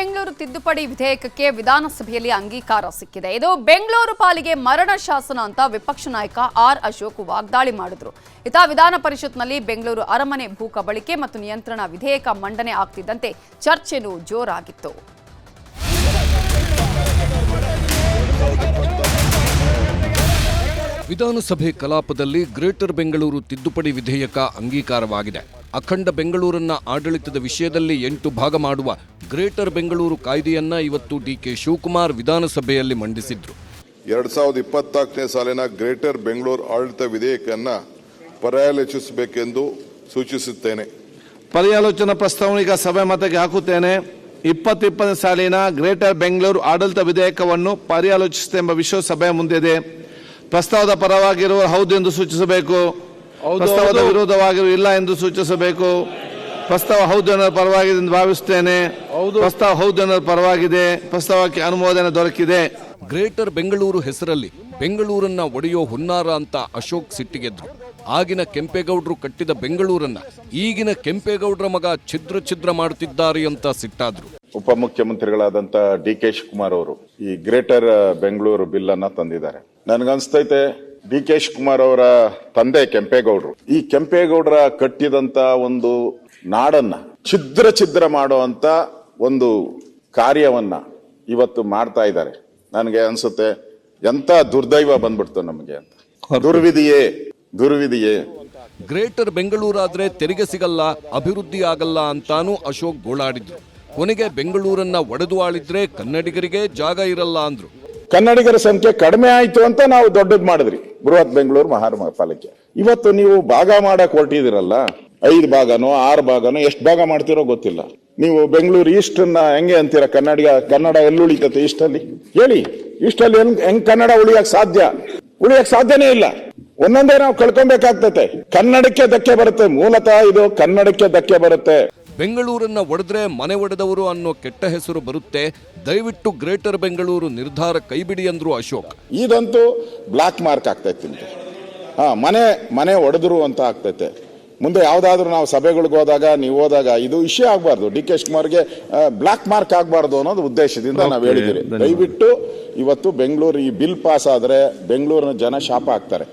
ಬೆಂಗಳೂರು ತಿದ್ದುಪಡಿ ವಿಧೇಯಕಕ್ಕೆ ವಿಧಾನಸಭೆಯಲ್ಲಿ ಅಂಗೀಕಾರ ಸಿಕ್ಕಿದೆ. ಇದು ಬೆಂಗಳೂರು ಪಾಲಿಗೆ ಮರಣ ಶಾಸನ ಅಂತ ವಿಪಕ್ಷ ನಾಯಕ ಆರ್ ಅಶೋಕ್ ವಾಗ್ದಾಳಿ ಮಾಡಿದ್ರು. ಇತ ವಿಧಾನ ಪರಿಷತ್ನಲ್ಲಿ ಬೆಂಗಳೂರು ಅರಮನೆ ಭೂ ಕಬಳಿಕೆ ಮತ್ತು ನಿಯಂತ್ರಣ ವಿಧೇಯಕ ಮಂಡನೆ ಆಗ್ತಿದ್ದಂತೆ ಚರ್ಚೆನೂ ಜೋರಾಗಿತ್ತು. ವಿಧಾನಸಭೆ ಕಲಾಪದಲ್ಲಿ ಗ್ರೇಟರ್ ಬೆಂಗಳೂರು ತಿದ್ದುಪಡಿ ವಿಧೇಯಕ ಅಂಗೀಕಾರವಾಗಿದೆ. ಅಖಂಡ ಬೆಂಗಳೂರನ್ನ ಆಡಳಿತದ ವಿಷಯದಲ್ಲಿ ಎಂಟು ಭಾಗ ಮಾಡುವ ಗ್ರೇಟರ್ ಬೆಂಗಳೂರು ಕಾಯ್ದೆಯನ್ನ ಇವತ್ತು ಡಿ ಕೆ ಶಿವಕುಮಾರ್ ವಿಧಾನಸಭೆಯಲ್ಲಿ ಮಂಡಿಸಿದ್ರು. ಎರಡ್ ಸಾವಿರದ ಇಪ್ಪತ್ನಾಲ್ಕನೇ ಸಾಲಿನ ಗ್ರೇಟರ್ ಬೆಂಗಳೂರು ಆಡಳಿತ ವಿಧೇಯಕನ್ನ ಪರ್ಯಾಲೋಚಿಸಬೇಕೆಂದು ಸೂಚಿಸುತ್ತೇನೆ. ಪರ್ಯಾಲೋಚನಾ ಪ್ರಸ್ತಾವನೆಗ ಸಭೆ ಮತಕ್ಕೆ ಹಾಕುತ್ತೇನೆ. ಇಪ್ಪತ್ತಿಪ್ಪನೇ ಸಾಲಿನ ಗ್ರೇಟರ್ ಬೆಂಗಳೂರು ಆಡಳಿತ ವಿಧೇಯಕವನ್ನು ಪರ್ಯಾಲೋಚಿಸುತ್ತೆಂಬ ವಿಶ್ವ ಸಭೆಯ ಮುಂದಿದೆ. ಪ್ರಸ್ತಾವದ ಪರವಾಗಿರುವ ಹೌದು ಎಂದು ಸೂಚಿಸಬೇಕು. ಪ್ರಸ್ತಾವದ ವಿರೋಧವಾಗಿರುವ ಇಲ್ಲ ಎಂದು ಸೂಚಿಸಬೇಕು. ಪ್ರಸ್ತಾವ ಹೌದು ಅನ್ನೋದು ಪರವಾಗಿದೆ ಎಂದು ಭಾವಿಸುತ್ತೇನೆ. ಪ್ರಸ್ತಾವ ಹೌದು ಅನ್ನೋದು ಪರವಾಗಿದೆ. ಪ್ರಸ್ತಾವಕ್ಕೆ ಅನುಮೋದನೆ ದೊರಕಿದೆ. ಗ್ರೇಟರ್ ಬೆಂಗಳೂರು ಹೆಸರಲ್ಲಿ ಬೆಂಗಳೂರನ್ನ ಒಡೆಯೋ ಹುನ್ನಾರ ಅಂತ ಅಶೋಕ್ ಸಿಟ್ಟಿಗೆದ್ರು. ಆಗಿನ ಕೆಂಪೇಗೌಡರು ಕಟ್ಟಿದ ಬೆಂಗಳೂರನ್ನ ಈಗಿನ ಕೆಂಪೇಗೌಡರ ಮಗ ಛಿದ್ರ ಛಿದ್ರ ಮಾಡುತ್ತಿದ್ದಾರೆ ಅಂತ ಸಿಟ್ಟಾದ್ರು. ಉಪಮುಖ್ಯಮಂತ್ರಿಗಳಾದಂತ ಡಿ ಕೆ ಶಿವಕುಮಾರ್ ಅವರು ಈ ಗ್ರೇಟರ್ ಬೆಂಗಳೂರು ಬಿಲ್ ಅನ್ನ ತಂದಿದ್ದಾರೆ. ನನ್ಗನ್ಸ್ತೈತೆ ಡಿ ಕೆ ಶಿವಕುಮಾರ್ ಅವರ ತಂದೆ ಕೆಂಪೇಗೌಡರು. ಈ ಕೆಂಪೇಗೌಡರ ಕಟ್ಟಿದಂತ ಒಂದು ನಾಡನ್ನ ಛಿದ್ರ ಛಿದ್ರ ಮಾಡುವಂತ ಒಂದು ಕಾರ್ಯವನ್ನ ಇವತ್ತು ಮಾಡ್ತಾ ಇದ್ದಾರೆ. ನನಗೆ ಅನ್ಸುತ್ತೆ ಎಂತ ದುರ್ದೈವ ಬಂದ್ಬಿಡ್ತು ನಮಗೆ ಅಂತ. ದುರ್ವಿಧಿಯೇ ದುರ್ವಿಧಿಯೇ. ಗ್ರೇಟರ್ ಬೆಂಗಳೂರಾದ್ರೆ ತೆರಿಗೆ ಸಿಗಲ್ಲ ಅಭಿವೃದ್ಧಿ ಆಗಲ್ಲ ಅಂತಾನೂ ಅಶೋಕ್ ಗೋಳಾಡಿದ್ರು. ಕೊನೆಗೆ ಬೆಂಗಳೂರನ್ನ ಒಡೆದು ಆಳಿದ್ರೆ ಕನ್ನಡಿಗರಿಗೆ ಜಾಗ ಇರಲ್ಲ ಅಂದ್ರು. ಕನ್ನಡಿಗರ ಸಂಖ್ಯೆ ಕಡಿಮೆ ಆಯಿತು ಅಂತ ನಾವು ದೊಡ್ಡದು ಮಾಡಿದ್ರಿ. ಬೃಹತ್ ಬೆಂಗಳೂರು ಮಹಾನಗರಪಾಲಿಕೆ ಇವತ್ತು ನೀವು ಭಾಗ ಮಾಡಕ್ ಹೊರಟಿದಿರಲ್ಲ, ಐದು ಭಾಗನೋ, ಆರು ಭಾಗನೋ, ಎಷ್ಟು ಭಾಗ ಮಾಡ್ತಿರೋ ಗೊತ್ತಿಲ್ಲ. ನೀವು ಬೆಂಗಳೂರು ಈಸ್ಟ್ನ ಹೆಂಗೆ ಅಂತೀರ? ಕನ್ನಡಿಗ, ಕನ್ನಡ ಎಲ್ಲಿ ಉಳಿತತೆ ಈಸ್ಟ್ ಅಲ್ಲಿ ಹೇಳಿ ಈಸ್ಟ್ ಅಲ್ಲಿ ಹೆಂಗ್ ಹೆಂಗ್ ಕನ್ನಡ ಉಳಿಯಕ್ ಸಾಧ್ಯ? ಉಳಿಯಕ್ ಸಾಧ್ಯನೇ ಇಲ್ಲ. ಒಂದೊಂದೇ ನಾವು ಕಳ್ಕೊಬೇಕಾಗ್ತತೆ. ಕನ್ನಡಕ್ಕೆ ಧಕ್ಕೆ ಬರುತ್ತೆ, ಮೂಲತಃ ಇದು ಕನ್ನಡಕ್ಕೆ ಧಕ್ಕೆ ಬರುತ್ತೆ. ಬೆಂಗಳೂರನ್ನ ಒಡೆದ್ರೆ ಮನೆ ಒಡೆದವರು ಅನ್ನೋ ಕೆಟ್ಟ ಹೆಸರು ಬರುತ್ತೆ. ದಯವಿಟ್ಟು ಗ್ರೇಟರ್ ಬೆಂಗಳೂರು ನಿರ್ಧಾರ ಕೈಬಿಡಿ ಅಂದ್ರು ಅಶೋಕ್. ಇದಂತೂ ಬ್ಲಾಕ್ ಮಾರ್ಕ್ ಆಗ್ತೈತೆ ನಿಮ್ಗೆ. ಹಾ ಮನೆ ಮನೆ ಒಡೆದ್ರು ಅಂತ ಆಗ್ತೈತೆ ಮುಂದೆ ಯಾವುದಾದ್ರೂ ನಾವು ಸಭೆಗಳಿಗೆ ಹೋದಾಗ ನೀವು ಹೋದಾಗ ಇದು ವಿಷಯ ಆಗಬಾರ್ದು. ಡಿ ಕೆ ಶಿವಕುಮಾರ್ಗೆ ಬ್ಲಾಕ್ ಮಾರ್ಕ್ ಆಗಬಾರ್ದು ಅನ್ನೋದು ಉದ್ದೇಶದಿಂದ ನಾವು ಹೇಳಿದ್ದೀರಿ ದಯವಿಟ್ಟು ಇವತ್ತು ಬೆಂಗಳೂರು ಈ ಬಿಲ್ ಪಾಸ್ ಆದ್ರೆ ಬೆಂಗಳೂರಿನ ಜನ ಶಾಪ ಆಗ್ತಾರೆ.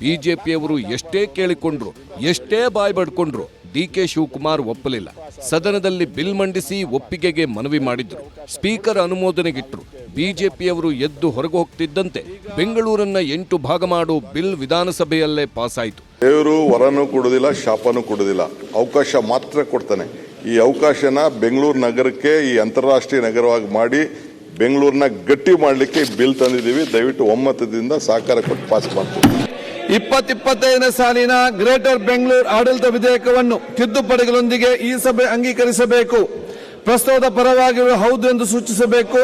ಬಿಜೆಪಿಯವರು ಎಷ್ಟೇ ಕೇಳಿಕೊಂಡ್ರು ಎಷ್ಟೇ ಬಾಯ್ ಬಡ್ಕೊಂಡ್ರು ಡಿ ಕೆ ಶಿವಕುಮಾರ್ ಒಪ್ಪಲಿಲ್ಲ. ಸದನದಲ್ಲಿ ಬಿಲ್ ಮಂಡಿಸಿ ಒಪ್ಪಿಗೆಗೆ ಮನವಿ ಮಾಡಿದ್ರು. ಸ್ಪೀಕರ್ ಅನುಮೋದನೆಗಿಟ್ರು. ಬಿಜೆಪಿಯವರು ಎದ್ದು ಹೊರಗೆ ಹೋಗ್ತಿದ್ದಂತೆ ಬೆಂಗಳೂರನ್ನ ಎಂಟು ಭಾಗ ಮಾಡು ಬಿಲ್ ವಿಧಾನಸಭೆಯಲ್ಲೇ ಪಾಸಾಯಿತು. ದೇವರು ವರನೂ ಕೊಡುದಿಲ್ಲ, ಶಾಪನೂ ಕೊಡುದಿಲ್ಲ. ಅವಕಾಶ ಮಾತ್ರ ಕೊಡ್ತಾನೆ. ಈ ಅವಕಾಶನ ಬೆಂಗಳೂರು ನಗರಕ್ಕೆ ಈ ಅಂತಾರಾಷ್ಟ್ರೀಯ ನಗರವಾಗಿ ಮಾಡಿ ಬೆಂಗಳೂರನ್ನ ಗಟ್ಟಿ ಮಾಡಲಿಕ್ಕೆ ಬಿಲ್ ತಂದಿದ್ದೀವಿ. ದಯವಿಟ್ಟು ಒಮ್ಮತದಿಂದ ಸಹಕಾರ ಕೊಟ್ಟು ಪಾಸ್ ಮಾಡ್ತೀವಿ. ಇಪ್ಪತ್ತಿಪ್ಪತ್ತೈದನೇ ಸಾಲಿನ ಗ್ರೇಟರ್ ಬೆಂಗಳೂರು ಆಡಳಿತ ವಿಧೇಯಕವನ್ನು ತಿದ್ದುಪಡಿಗಳೊಂದಿಗೆ ಈ ಸಭೆ ಅಂಗೀಕರಿಸಬೇಕು. ಪ್ರಸ್ತಾವದ ಪರವಾಗಿರುವ ಹೌದು ಎಂದು ಸೂಚಿಸಬೇಕು.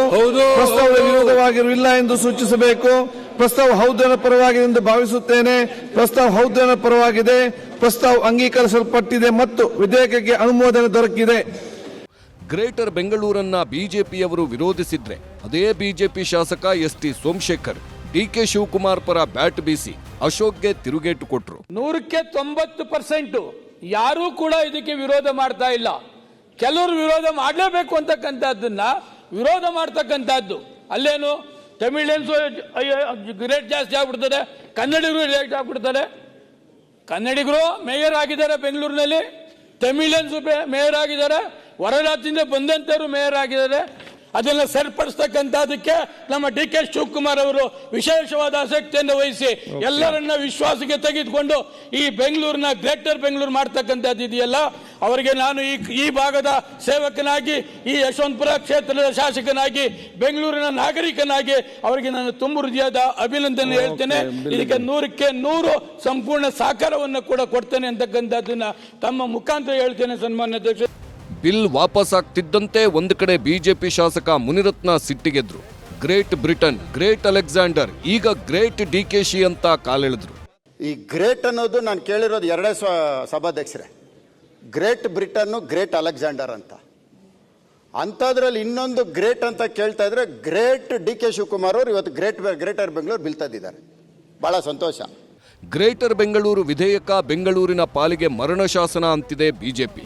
ಪ್ರಸ್ತಾವದ ವಿರೋಧವಾಗಿರುವ ಇಲ್ಲ ಎಂದು ಸೂಚಿಸಬೇಕು. ಪ್ರಸ್ತಾವ ಹೌದು ಎನ್ನುವ ಪರವಾಗಿದೆ ಎಂದು ಭಾವಿಸುತ್ತೇನೆ. ಪ್ರಸ್ತಾವ ಹೌದು ಪರವಾಗಿದೆ. ಪ್ರಸ್ತಾವ ಅಂಗೀಕರಿಸಲ್ಪಟ್ಟಿದೆ ಮತ್ತು ವಿಧೇಯಕಕ್ಕೆ ಅನುಮೋದನೆ ದೊರಕಿದೆ. ಗ್ರೇಟರ್ ಬೆಂಗಳೂರನ್ನ ಬಿಜೆಪಿಯವರು ವಿರೋಧಿಸಿದ್ರೆ ಅದೇ ಬಿಜೆಪಿ ಶಾಸಕ S T Somashekar D K Shivakumar ಪರ ಬ್ಯಾಟ್ ಬೀಸಿ ಅಶೋಕ್ಗೆ ತಿರುಗೇಟು ಕೊಟ್ರು. ನೂರಕ್ಕೆ ತೊಂಬತ್ತು ಪರ್ಸೆಂಟ್ ಯಾರೂ ಕೂಡ ಇದಕ್ಕೆ ವಿರೋಧ ಮಾಡ್ತಾ ಇಲ್ಲ. ಕೆಲವರು ವಿರೋಧ ಮಾಡಲೇಬೇಕು ಅಂತಕ್ಕಂಥದ್ದನ್ನ ವಿರೋಧ ಮಾಡ್ತಕ್ಕಂಥದ್ದು. ಅಲ್ಲೇನು? ತಮಿಳಿಯನ್ಸು ರೇಟ್ ಜಾಸ್ತಿ ಆಗ್ಬಿಡ್ತಾರೆ ಕನ್ನಡಿಗರು ರೇಟ್ ಆಗ್ಬಿಡ್ತಾರೆ. ಕನ್ನಡಿಗರು ಮೇಯರ್ ಆಗಿದ್ದಾರೆ ಬೆಂಗಳೂರಿನಲ್ಲಿ. ತಮಿಳಿಯನ್ಸು ಮೇಯರ್ ಆಗಿದ್ದಾರೆ. ಹೊರ ರಾಜ್ಯದಿಂದ ಬಂದಂತವರು ಮೇಯರ್ ಆಗಿದ್ದಾರೆ. ಅದನ್ನ ಸರಿಪಡಿಸ್ತಕ್ಕಂಥದಕ್ಕೆ ನಮ್ಮ ಡಿ ಕೆ ಶಿವಕುಮಾರ್ ಅವರು ವಿಶೇಷವಾದ ಆಸಕ್ತಿಯನ್ನು ವಹಿಸಿ ಎಲ್ಲರನ್ನ ವಿಶ್ವಾಸಕ್ಕೆ ತೆಗೆದುಕೊಂಡು ಈ ಬೆಂಗಳೂರಿನ ಗ್ರೇಟರ್ ಬೆಂಗಳೂರು ಮಾಡ್ತಕ್ಕಂಥದ್ದು ಇದೆಯಲ್ಲ ಅವರಿಗೆ ನಾನು ಈ ಈ ಭಾಗದ ಸೇವಕನಾಗಿ ಈ ಯಶವಂತಪುರ ಕ್ಷೇತ್ರದ ಶಾಸಕನಾಗಿ ಬೆಂಗಳೂರಿನ ನಾಗರಿಕನಾಗಿ ಅವರಿಗೆ ನಾನು ತುಂಬ ಹೃದಯದ ಅಭಿನಂದನೆ ಹೇಳ್ತೇನೆ. ಇದಕ್ಕೆ ನೂರಕ್ಕೆ ನೂರು ಸಂಪೂರ್ಣ ಸಹಕಾರವನ್ನು ಕೂಡ ಕೊಡ್ತೇನೆ ಅಂತಕ್ಕಂಥದ್ದನ್ನ ತಮ್ಮ ಮುಖಾಂತರ ಹೇಳ್ತೇನೆ ಸನ್ಮಾನ್ಯ ಅಧ್ಯಕ್ಷ ಬಿಲ್ ವಾಪಸ್ ಆಗ್ತಿದ್ದಂತೆ ಒಂದು ಕಡೆ ಬಿಜೆಪಿ ಶಾಸಕ ಮುನಿರತ್ನ ಸಿಟ್ಟಿಗೆದ್ರು. ಗ್ರೇಟ್ ಬ್ರಿಟನ್ ಗ್ರೇಟ್ ಅಲೆಕ್ಸಾಂಡರ್ ಈಗ ಗ್ರೇಟ್ ಡಿ ಕೆ ಶಿ ಅಂತ ಕಾಲೆಳೆದ್ರು. ಈ ಗ್ರೇಟ್ ಅನ್ನೋದು ನಾನು ಕೇಳಿರೋದು ಎರಡೇ ಸ್ವ ಸಭಾಧ್ಯಕ್ಷರೇ. ಗ್ರೇಟ್ ಬ್ರಿಟನ್ನು ಗ್ರೇಟ್ ಅಲೆಕ್ಸಾಂಡರ್ ಅಂತ. ಅಂಥದ್ರಲ್ಲಿ ಇನ್ನೊಂದು ಗ್ರೇಟ್ ಅಂತ ಕೇಳ್ತಾ ಇದ್ರೆ ಗ್ರೇಟ್ ಡಿ ಕೆ ಶಿವಕುಮಾರ್ ಅವರು ಇವತ್ತು ಗ್ರೇಟ್ ಗ್ರೇಟರ್ ಬೆಂಗಳೂರು ಬೀಳ್ತಾ ಇದ್ದಾರೆ ಭಾಳ ಸಂತೋಷ. ಗ್ರೇಟರ್ ಬೆಂಗಳೂರು ವಿಧೇಯಕ ಬೆಂಗಳೂರಿನ ಪಾಲಿಗೆ ಮರಣ ಶಾಸನ ಅಂತಿದೆ ಬಿಜೆಪಿ.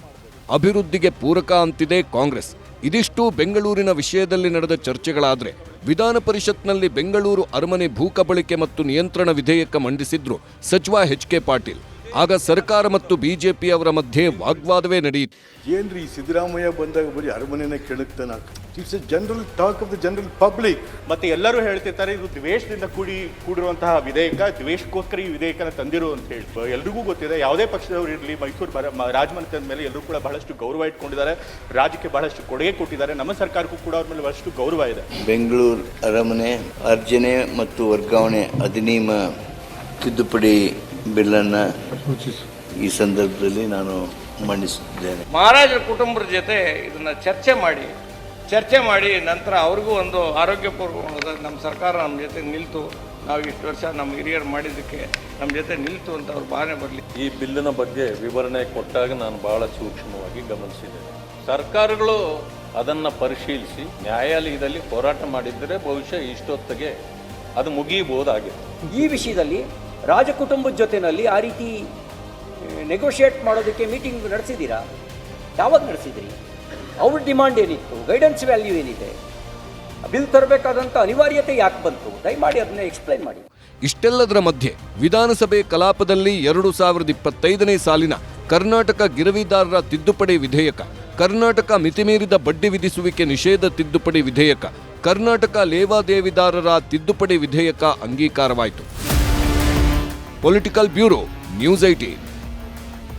ಅಭಿವೃದ್ಧಿಗೆ ಪೂರಕ ಅಂತಿದೆ ಕಾಂಗ್ರೆಸ್. ಇದಿಷ್ಟು ಬೆಂಗಳೂರಿನ ವಿಷಯದಲ್ಲಿ ನಡೆದ ಚರ್ಚೆಗಳಾದರೆ ವಿಧಾನ ಪರಿಷತ್ನಲ್ಲಿ ಬೆಂಗಳೂರು ಅರಮನೆ ಭೂಕಬಳಿಕೆ ಮತ್ತು ನಿಯಂತ್ರಣ ವಿಧೇಯಕ ಮಂಡಿಸಿದ್ರು ಸಚಿವ ಎಚ್ ಕೆ ಪಾಟೀಲ್. ಆಗ ಸರ್ಕಾರ ಮತ್ತು ಬಿಜೆಪಿ ಅವರ ಮಧ್ಯೆ ವಾಗ್ವಾದವೇ ನಡೆಯಿತು. ಏನ್ರಿ ಸಿದ್ದರಾಮಯ್ಯ ಬಂದಾಗ ಬರೀ ಅರಮನೆನ ಕೆಣಕ್ತಾನ? It's a general talk of the general public ಮತ್ತೆ ಎಲ್ಲರೂ ಹೇಳ್ತಿರ್ತಾರೆ ಇದು ದ್ವೇಷದಿಂದ ಕೂಡಿ ಕೂಡಿರುವಂತಹ ವಿಧೇಯಕ ದ್ವೇಷಕ್ಕೋಸ್ಕರ ಈ ವಿಧೇಯಕನ ತಂದಿರು ಅಂತ ಹೇಳಿ. ಎಲ್ರಿಗೂ ಗೊತ್ತಿದೆ ಯಾವುದೇ ಪಕ್ಷದವರು ಇರಲಿ ಮೈಸೂರು ರಾಜಮನೆತನದ ಮೇಲೆ ಎಲ್ಲರೂ ಕೂಡ ಬಹಳಷ್ಟು ಗೌರವ ಇಟ್ಕೊಂಡಿದ್ದಾರೆ ರಾಜ್ಯಕ್ಕೆ ಬಹಳಷ್ಟು ಕೊಡುಗೆ ಕೊಟ್ಟಿದ್ದಾರೆ ನಮ್ಮ ಸರ್ಕಾರಕ್ಕೂ ಕೂಡ ಅವ್ರ ಮೇಲೆ ಬಹಳಷ್ಟು ಗೌರವ ಇದೆ. ಬೆಂಗಳೂರು ಅರಮನೆ ಅರ್ಜನೆ ಮತ್ತು ವರ್ಗಾವಣೆ ಅಧಿನಿಯಮ ತಿದ್ದುಪಡಿ ಬಿಲ್ಲನ್ನು ಈ ಸಂದರ್ಭದಲ್ಲಿ ನಾನು ಮಂಡಿಸುತ್ತಿದ್ದೇನೆ ಮಹಾರಾಜರ ಕುಟುಂಬದ ಜೊತೆ ಇದನ್ನು ಚರ್ಚೆ ಮಾಡಿ ಚರ್ಚೆ ಮಾಡಿ ನಂತರ ಅವ್ರಿಗೂ ಒಂದು ಆರೋಗ್ಯಪೂರ್ವಕವಾದ ನಮ್ಮ ಸರ್ಕಾರ ನಮ್ಮ ಜೊತೆ ನಿಲ್ತು ನಾವು ಇಷ್ಟು ವರ್ಷ ನಮ್ಮ ಹಿರಿಯರು ಮಾಡಿದ್ದಕ್ಕೆ ನಮ್ಮ ಜೊತೆ ನಿಲ್ತು ಅಂತ ಅವ್ರ ಭಾವನೆ ಬರಲಿ. ಈ ಬಿಲ್ಲಿನ ಬಗ್ಗೆ ವಿವರಣೆ ಕೊಟ್ಟಾಗ ನಾನು ಬಹಳ ಸೂಕ್ಷ್ಮವಾಗಿ ಗಮನಿಸಿದ್ದೇನೆ. ಸರ್ಕಾರಗಳು ಅದನ್ನು ಪರಿಶೀಲಿಸಿ ನ್ಯಾಯಾಲಯದಲ್ಲಿ ಹೋರಾಟ ಮಾಡಿದ್ದರೆ ಬಹುಶಃ ಇಷ್ಟೊತ್ತಿಗೆ ಅದು ಮುಗಿಯಬಹುದಾಗಿದೆ. ಈ ವಿಷಯದಲ್ಲಿ ರಾಜ ಜೊತೆಯಲ್ಲಿ ಆ ರೀತಿ ನೆಗೋಷಿಯೇಟ್ ಮಾಡೋದಕ್ಕೆ ಮೀಟಿಂಗ್ ನಡೆಸಿದ್ದೀರಾ? ಯಾವಾಗ ನಡೆಸಿದ್ರಿ? ಅವ್ರ ಡಿಮಾಂಡ್ ಏನಿತ್ತು? ಗೈಡೆನ್ಸ್ ವ್ಯಾಲ್ಯೂ ಏನಿದೆ? ಬಿಲ್ ತರಬೇಕಾದಂಥ ಅನಿವಾರ್ಯತೆ ಯಾಕೆ ಬಂತು? ದಯಮಾಡಿ ಅದನ್ನ ಎಕ್ಸ್ಪ್ಲೈನ್ ಮಾಡಿ. ಇಷ್ಟೆಲ್ಲದರ ಮಧ್ಯೆ ವಿಧಾನಸಭೆ ಕಲಾಪದಲ್ಲಿ ಎರಡು ಸಾವಿರದ ಇಪ್ಪತ್ತೈದನೇ ಸಾಲಿನ ಕರ್ನಾಟಕ ಗಿರವಿದಾರರ ತಿದ್ದುಪಡಿ ವಿಧೇಯಕ, ಕರ್ನಾಟಕ ಮಿತಿಮೀರಿದ ಬಡ್ಡಿ ವಿಧಿಸುವಿಕೆ ನಿಷೇಧ ತಿದ್ದುಪಡಿ ವಿಧೇಯಕ, ಕರ್ನಾಟಕ ಲೇವಾದೇವಿದಾರರ ತಿದ್ದುಪಡಿ ವಿಧೇಯಕ ಅಂಗೀಕಾರವಾಯಿತು. Political Bureau, News 18.